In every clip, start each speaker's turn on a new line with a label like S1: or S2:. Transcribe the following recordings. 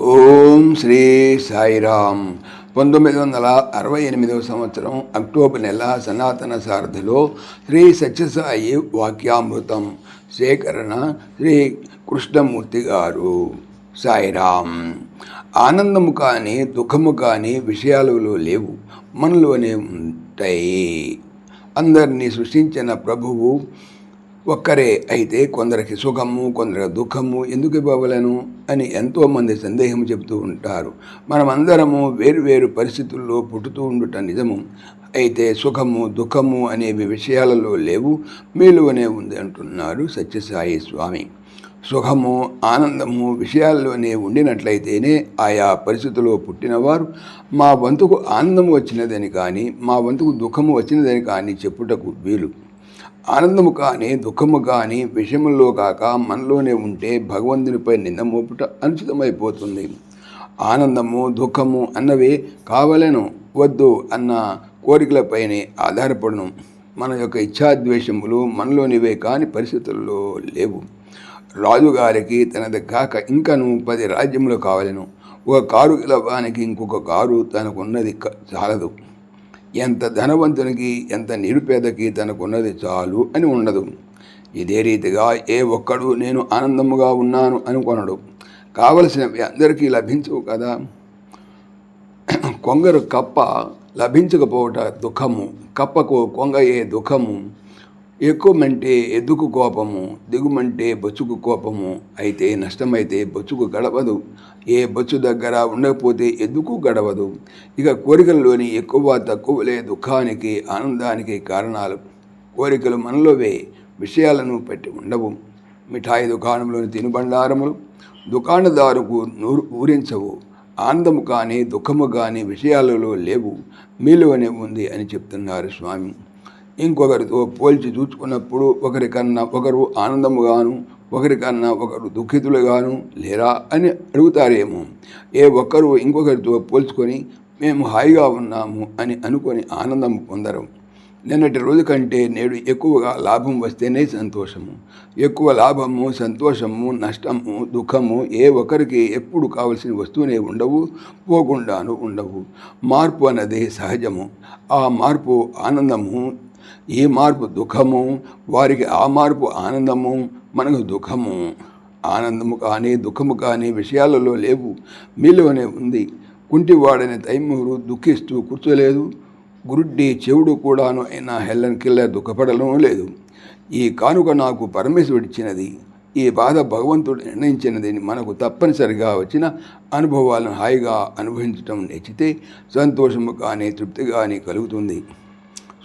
S1: ఓం శ్రీ సాయిరామ్. పంతొమ్మిది వందల అరవై ఎనిమిదవ సంవత్సరం అక్టోబర్ నెల సనాతన సారథిలో శ్రీ సత్యసాయి వాక్యామృతం సేకరణ శ్రీ కృష్ణమూర్తి గారు. సాయిరామ్. ఆనందము కానీ దుఃఖము కానీ విషయాలలో లేవు మనలోనే ఉంటాయి. అందరినీ సృష్టించిన ప్రభువు ఒక్కరే అయితే కొందరికి సుఖము కొందరికి దుఃఖము ఎందుకు ఇవ్వవలను అని ఎంతోమంది సందేహం చెబుతూ ఉంటారు. మనమందరము వేరు వేరు పరిస్థితుల్లో పుట్టుతూ ఉండుట నిజము. అయితే సుఖము దుఃఖము అనేవి విషయాలలో లేవు మీలోనే ఉంది అంటున్నారు సత్యసాయి స్వామి. సుఖము ఆనందము విషయాల్లోనే ఉండినట్లయితేనే ఆయా పరిస్థితుల్లో పుట్టినవారు. మా వంతుకు ఆనందము వచ్చినదని కానీ మా వంతుకు దుఃఖము వచ్చినదని కానీ చెప్పుటకు వీలు. ఆనందము కానీ దుఃఖము కానీ విషయంలో కాక మనలోనే ఉంటే భగవంతునిపై నింద మోపుట అనుచితమైపోతుంది. ఆనందము దుఃఖము అన్నవి కావలను వద్దు అన్న కోరికలపైనే ఆధారపడను. మన యొక్క ఇచ్ఛాద్వేషములు మనలోనివే కాని పరిస్థితుల్లో లేవు. రాజుగారికి తనది కాక ఇంకను పది రాజ్యములు కావలను. ఒక కారు గెలవానికి ఇంకొక కారు తనకున్నది చాలదు. ఎంత ధనవంతునికి ఎంత నిరుపేదకి తనకున్నది చాలు అని ఉండదు. ఇదే రీతిగా ఏ ఒక్కడు నేను ఆనందముగా ఉన్నాను అనుకొనడు. కావలసినవి అందరికీ లభించవు కదా. కొంగరు కప్ప లభించకపోవట దుఃఖము. కప్పకు కొంగయే దుఃఖము. ఎక్కువమంటే ఎద్దుకు కోపము దిగుమంటే బొచ్చుకు కోపము అయితే నష్టమైతే బొచ్చుకు గడవదు. ఏ బొచ్చు దగ్గర ఉండకపోతే ఎద్దుకు గడవదు. ఇక కోరికల్లోని ఎక్కువ తక్కువలే దుఃఖానికి ఆనందానికి కారణాలు. కోరికలు మనలోవే విషయాలను పెట్టి ఉండవు. మిఠాయి దుకాణంలోని తినుబండారములు దుకాణదారుకు నూరు ఊరించవు. ఆనందము కానీ దుఃఖము కానీ విషయాలలో లేవు. మీలోనే ఉంది అని చెప్తున్నారు స్వామి. ఇంకొకరితో పోల్చి చూసుకున్నప్పుడు ఒకరికన్నా ఒకరు ఆనందముగాను ఒకరికన్నా ఒకరు దుఃఖితులుగాను లేరా అని అడుగుతారేమో. ఏ ఒక్కరు ఇంకొకరితో పోల్చుకొని మేము హాయిగా ఉన్నాము అని అనుకొని ఆనందం పొందరు. నిన్నటి రోజు కంటే నేడు ఎక్కువగా లాభం వస్తేనే సంతోషము. ఎక్కువ లాభము సంతోషము నష్టము దుఃఖము ఏ ఒక్కరికి ఎప్పుడు కావలసిన వస్తువునే ఉండవు పోకుండాను ఉండవు. మార్పు అన్నది సహజము. ఆ మార్పు ఆనందము ఈ మార్పు దుఃఖము? వారికి ఆ మార్పు ఆనందము? మనకు దుఃఖము. ఆనందము కానీ దుఃఖము కానీ విషయాలలో లేవు. మీలోనే ఉంది. కుంటివాడని తైమూరు దుఃఖిస్తూ కూర్చోలేదు. గురుడ్డి చెవుడు కూడాను అయినా హెల్లని కిల్ల దుఃఖపడడం లేదు. ఈ కానుక నాకు పరమేశ్వరుడిచ్చినది ఈ బాధ భగవంతుడు నిర్ణయించినది మనకు తప్పనిసరిగా వచ్చిన అనుభవాలను హాయిగా అనుభవించటం నేర్చితే సంతోషము కానీ తృప్తి కానీ కలుగుతుంది.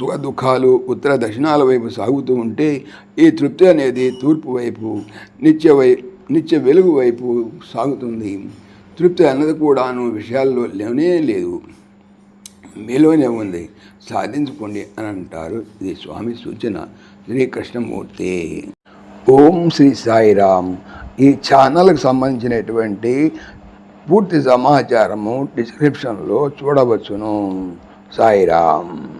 S1: సుఖ దుఃఖాలు ఉత్తర దక్షిణాల వైపు సాగుతూ ఉంటే ఈ తృప్తి అనేది తూర్పు వైపు నిత్య వై నిత్య వెలుగు వైపు సాగుతుంది. తృప్తి అన్నది కూడాను విషయాల్లో లేనే లేదు. మీలోనే ఉంది. సాధించుకోండి అని అంటారు. ఇది స్వామి సూచన. శ్రీకృష్ణమూర్తి. ఓం శ్రీ సాయిరామ్ ఈ ఛానల్కి సంబంధించినటువంటి పూర్తి సమాచారము డిస్క్రిప్షన్లో చూడవచ్చును. సాయిరామ్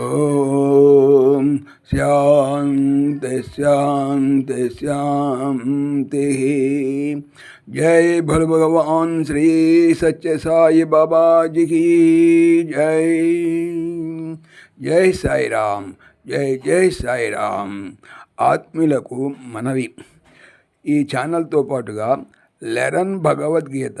S1: ఓం శాంతి శాంతి శాంతి जय भोल भगवान श्री सच्चे साई बाबा जी की जय జై సాయిరామ్ జై జై సాయిరామ్ ఆత్మీయులకు మనవి ఈ ఛానల్తో పాటుగా లెరన్ భగవద్గీత